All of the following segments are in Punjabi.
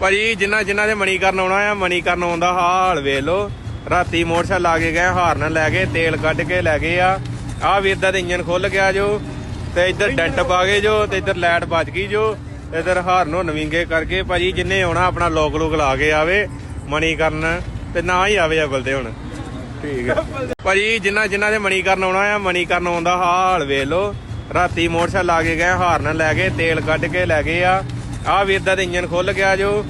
ਭਾਜੀ ਜਿਨ੍ਹਾਂ ਜਿਨ੍ਹਾਂ ਦੇ ਮਣੀ ਕਰਨ ਆਉਣਾ ਆ, ਮਣੀ ਕਰਨ ਆਉਂਦਾ ਹਾਲ ਵੇਖ ਲੋ ਰਾਤੀ ਮੋਟਰਸਾਈਕਲ ਲਾ ਕੇ ਗਏ, ਹਾਰਨ ਲੈ ਕੇ ਤੇਲ ਕੱਢ ਕੇ ਲੈ ਗਏ ਆ। ਆ ਵੀਰ ਦਾ ਇੰਜਨ ਖੁੱਲ ਗਿਆ ਜੋ, ਤੇ ਇੱਧਰ ਡੈਂਟ ਪਾ ਗਏ ਜੋ, ਤੇ ਇੱਧਰ ਲਾਈਟ ਬਚ ਗਈ ਜੋ ਇੱਧਰ ਹਾਰਨੋਂ ਨਵਿੰਗੇ ਕਰਕੇ ਭਾਜੀ, ਜਿੰਨੇ ਆਉਣਾ, ਆਪਣਾ ਲੋਕ ਲੋਕ ਲਾ ਕੇ ਆਵੇ, ਮਣੀ ਕਰਨ, ਤੇ ਨਾ ਹੀ ਆਵੇ ਅਵਲ ਤੇ ਹੁਣ। ਠੀਕ ਹੈ ਭਾਜੀ, ਜਿੰਨਾ ਜਿਨ੍ਹਾਂ ਦੇ ਮਣੀ ਕਰਨ ਆਉਣਾ ਆ, ਮਣੀ ਕਰਨ ਆਉਂਦਾ ਹਾਲ ਵੇਖ ਲੋ ਰਾਤੀ ਮੋਟਰਸਾਈਕਲ ਲਾ ਕੇ ਗਏ, ਹਾਰਨ ਲੈ ਕੇ ਤੇਲ ਕੱਢ ਕੇ ਲੈ ਗਏ ਆ। ਆ ਵੀਰ ਦਾ ਤੇ ਇੰਜਨ ਖੁੱਲ ਗਿਆ ਜੋ,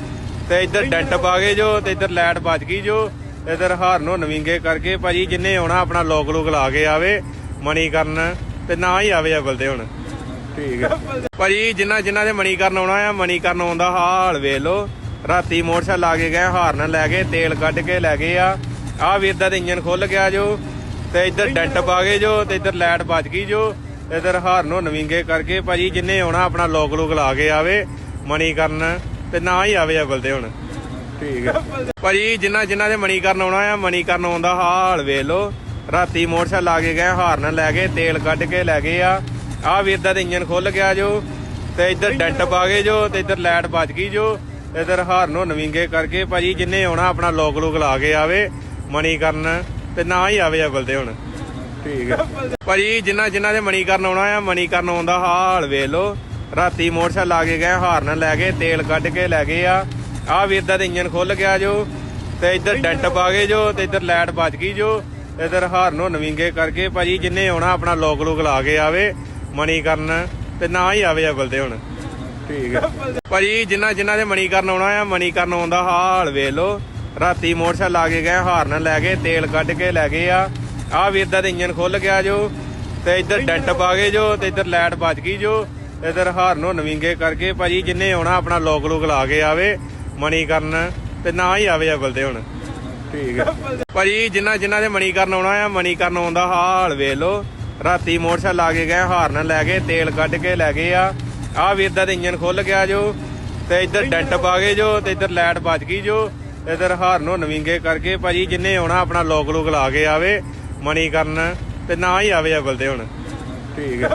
ਤੇ ਇੱਧਰ ਡੈਂਟ ਪਾ ਗਏ ਜੋ, ਤੇ ਇੱਧਰ ਲਾਈਟ ਬਚ ਗਈ ਜੋ ਇੱਧਰ ਹਾਰਨੋਂ ਨਵਿੰਗੇ ਕਰਕੇ ਭਾਜੀ ਜਿੰਨੇ ਆਉਣਾ ਆਪਣਾ ਲੋਕ ਲੋਕ ਲਾ ਕੇ ਆਵੇ ਮਣੀ ਕਰਨ, ਤੇ ਨਾ ਹੀ ਆਵੇ ਅਵਲ ਤੇ ਹੁਣ। ਠੀਕ ਹੈ। ਭਾਜੀ ਜਿਨ੍ਹਾਂ ਜਿਨ੍ਹਾਂ ਦੇ ਮਣੀ ਕਰਨ ਆਉਣਾ ਆ ਮਣੀ ਕਰਨ ਆਉਂਦਾ ਹਾਲ ਵੇਖ ਲੋ ਰਾਤੀ ਮੋਟਰਸਾਈਕਲ ਲਾ ਕੇ ਗਏ, ਹਾਰਨ ਲੈ ਕੇ ਤੇਲ ਕੱਢ ਕੇ ਲੈ ਗਏ ਆ। ਆ ਵੀਰ ਦਾ ਤੇ ਇੰਜਨ ਖੁੱਲ ਗਿਆ ਜੋ, ਤੇ ਇੱਧਰ ਡੈਂਟ ਪਾ ਗਏ ਜੋ, ਤੇ ਇੱਧਰ ਲਾਈਟ ਬਚ ਗਈ ਜੋ ਇੱਧਰ ਹਾਰਨੋਂ ਨਵਿੰਗੇ ਕਰਕੇ ਭਾਜੀ ਜਿੰਨੇ ਆਉਣਾ ਆਪਣਾ ਲੋਕ ਲੋਕ ਲਾ ਕੇ ਆਵੇ ਮਣੀਕਰਨ ਤੇ ਨਾ ਹੀ ਆਵੇ ਅਵਲ ਤੇ ਹੁਣ। ਠੀਕ ਹੈ। ਭਾਜੀ ਜਿਨ੍ਹਾਂ ਜਿਨ੍ਹਾਂ ਦੇ ਮਣੀਕਰਨ ਆਉਣਾ ਆ ਮਣੀਕਰਨ ਆਉਂਦਾ ਹਾਲ ਵੇਖ ਲੋ ਰਾਤੀ ਮੋਟਰਸਾਈਕਲ ਲਾ ਕੇ ਗਏ, ਹਾਰਨ ਲੈ ਕੇ ਤੇਲ ਕੱਢ ਕੇ ਲੈ ਗਏ ਆ। ਆ ਵੀਰ ਦਾ ਤੇ ਇੰਜਨ ਖੁੱਲ ਗਿਆ ਜੋ, ਤੇ ਇੱਧਰ ਡੈਂਟ ਪਾ ਗਏ ਜੋ, ਤੇ ਇੱਧਰ ਲਾਈਟ ਬਚ ਗਈ ਜੋ ਇੱਧਰ ਹਾਰਨੋਂ ਨਵਿੰਗੇ ਕਰਕੇ ਭਾਜੀ, ਜਿੰਨੇ ਆਉਣਾ, ਆਪਣਾ ਲੋਕ ਲੋਕ ਲਾ ਕੇ ਆਵੇ ਮਣੀਕਰਨ ਤੇ ਨਾ ਹੀ ਆਵੇ ਅਵਲ ਤੇ ਹੁਣ। ਠੀਕ ਹੈ। ਭਾਜੀ ਜਿਨ੍ਹਾਂ ਜਿਨ੍ਹਾਂ ਦੇ ਮਣੀਕਰਨ ਆਉਣਾ ਆ ਮਣੀਕਰਨ ਆਉਂਦਾ ਹਾਲ ਵੇਖ ਲੋ ਰਾਤੀ ਮੋਟਰਸਾਈਕਲ ਲਾ ਕੇ ਗਏ, ਹਾਰਨ ਲੈ ਕੇ ਤੇਲ ਕੱਢ ਕੇ ਲੈ ਗਏ ਆ। ਆ ਵੀਰ ਦਾ ਤੇ ਇੰਜਨ ਖੁੱਲ ਗਿਆ ਜੋ, ਤੇ ਇੱਧਰ ਡੈਂਟ ਪਾ ਗਏ ਜੋ, ਤੇ ਇੱਧਰ ਲਾਈਟ ਬਚ ਗਈ ਜੋ ਇੱਧਰ ਹਾਰਨੋਂ ਨਵਿੰਗੇ ਕਰਕੇ ਭਾਜੀ ਜਿੰਨੇ ਆਉਣਾ ਆਪਣਾ ਲੋਕ ਲੋਕ ਲਾ ਕੇ ਆਵੇ ਮਣੀ ਕਰਨ, ਤੇ ਨਾ ਹੀ ਆਵੇ ਅਵਲ ਤੇ ਹੁਣ। ਠੀਕ ਹੈ। ਭਾਜੀ ਜਿਨ੍ਹਾਂ ਜਿਨ੍ਹਾਂ ਦੇ ਮਣੀ ਕਰਨ ਆਉਣਾ ਆ ਮਣੀ ਕਰਨ ਆਉਂਦਾ ਹਾਲ ਵੇਖ ਲੋ ਰਾਤੀ ਮੋਟਰਸਾਈਕਲ ਲਾ ਕੇ ਗਏ, ਹਾਰਨ ਲੈ ਕੇ ਤੇਲ ਕੱਢ ਕੇ ਲੈ ਗਏ ਆ। ਆ ਵੀਰ ਦਾ ਤੇ ਇੰਜਨ ਖੁੱਲ ਗਿਆ ਜੋ, ਤੇ ਇੱਧਰ ਡੈਂਟ ਪਾ ਗਏ ਜੋ, ਤੇ ਇੱਧਰ ਲਾਈਟ ਬਚ ਗਈ ਜੋ ਇਧਰ ਹਾਰਨੋਂ ਨਵਿੰਗੇ ਕਰਕੇ ਭਾਜੀ ਜਿੰਨੇ ਆਉਣਾ ਆਪਣਾ ਲੋਕ ਲੋਕ ਲਾ ਕੇ ਆਵੇ ਮਣੀ ਕਰਨ ਤੇ ਨਾ ਹੀ ਆਵੇ ਅਵਲ ਤੇ ਹੁਣ। ਠੀਕ ਹੈ। ਭਾਜੀ ਜਿਨ੍ਹਾਂ ਜਿਨ੍ਹਾਂ ਦੇ ਮਣੀ ਕਰਨ ਆਉਣਾ ਆ ਮਣੀ ਕਰਨ ਆਉਂਦਾ ਹਾਲ ਵੇਖ ਲੋ ਰਾਤੀ ਮੋਟਰਸਾਈਕਲ ਲਾ ਕੇ ਗਏ ਹਾਰਨ ਲੈ ਕੇ, ਤੇਲ ਕੱਢ ਕੇ ਲੈ ਗਏ ਆ। ਆ ਵੀਰ ਦਾ ਇੰਜਨ ਖੁੱਲ ਗਿਆ ਜੋ, ਤੇ ਇੱਧਰ ਡੈਂਟ ਪਾ ਗਏ ਜੋ, ਤੇ ਇੱਧਰ ਲਾਈਟ ਬਚ ਗਈ ਜੋ। ਇੱਧਰ ਹਾਰਨੋਂ ਨਵੀਂਗੇ ਕਰਕੇ ਭਾਜੀ ਜਿੰਨੇ ਆਉਣਾ ਆਪਣਾ ਲੋਕ ਲੋਕ ਲਾ ਕੇ ਆਵੇ ਮਣੀ ਕਰਨ ਤੇ ਨਾ ਹੀ ਆਵੇ ਅਵਲ ਤੇ ਹੁਣ। ਠੀਕ ਹੈ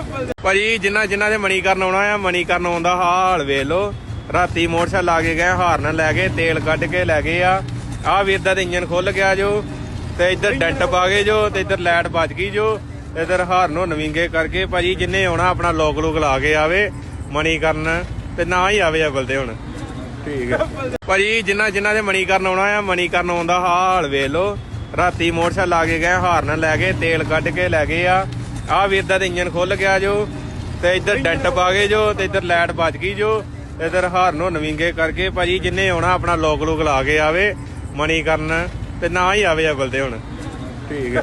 ਭਾਜੀ ਜਿਨ੍ਹਾਂ ਜਿਨ੍ਹਾਂ ਦੇ ਮਣੀ ਕਰਨ ਆਉਣਾ ਆ, ਮਣੀ ਕਰਨ ਆਉਂਦਾ ਹਾਲ ਵੇਖ ਲੋ ਰਾਤੀ ਮੋਟਰਸਾਈਕਲ ਲਾ ਕੇ ਗਏ, ਹਾਰਨ ਲੈ ਕੇ ਤੇਲ ਕੱਢ ਕੇ ਲੈ ਗਏ ਆ। ਆ ਵੀਰ ਦਾ ਇੰਜਨ ਖੁੱਲ ਗਿਆ ਜੋ, ਤੇ ਇੱਧਰ ਡੈਂਟ ਪਾ ਗਏ ਜੋ, ਤੇ ਇੱਧਰ ਲਾਈਟ ਬਚ ਗਈ ਜੋ ਇੱਧਰ ਹਾਰਨੋਂ ਨਵਿੰਗੇ ਕਰਕੇ ਭਾਜੀ, ਜਿੰਨੇ ਆਉਣਾ, ਆਪਣਾ ਲੋਕ ਲੋਕ ਲਾ ਕੇ ਆਵੇ, ਮਣੀ ਕਰਨ, ਤੇ ਨਾ ਹੀ ਆਵੇ ਅਵਲ ਤੇ ਹੁਣ। ਠੀਕ ਹੈ ਭਾਜੀ ਜਿਨ੍ਹਾਂ ਜਿਨ੍ਹਾਂ ਦੇ ਮਣੀ ਕਰਨ ਆਉਣਾ ਆ, ਮਣੀ ਕਰਨ ਆਉਂਦਾ ਹਾਲ ਵੇਖ ਲੋ ਰਾਤੀ ਮੋਟਰਸਾਈਕਲ ਲਾ ਕੇ ਗਏ, ਹਾਰਨ ਲੈ ਗਏ, ਤੇਲ ਕੱਢ ਕੇ ਲੈ ਗਏ ਆ। ਆ ਵੀਰ ਦਾ ਇੰਜਨ ਖੁੱਲ ਗਿਆ ਜੋ, ਤੇ ਇੱਧਰ ਡੈਂਟ ਪਾ ਗਏ ਜੋ, ਤੇ ਇੱਧਰ ਲਾਈਟ ਬਚ ਗਈ ਜੋ ਇੱਧਰ ਹਾਰ ਨੂੰ ਨਵੀਂਗੇ ਕਰਕੇ ਭਾਜੀ ਜਿੰਨੇ ਆਉਣਾ ਆਪਣਾ ਲੋਕ ਲੋਕ ਲਾ ਕੇ ਆਵੇ ਮਣੀ ਕਰਨ, ਤੇ ਨਾ ਹੀ ਆਵੇ ਅਵਲ ਤੇ ਹੁਣ। ਠੀਕ ਹੈ।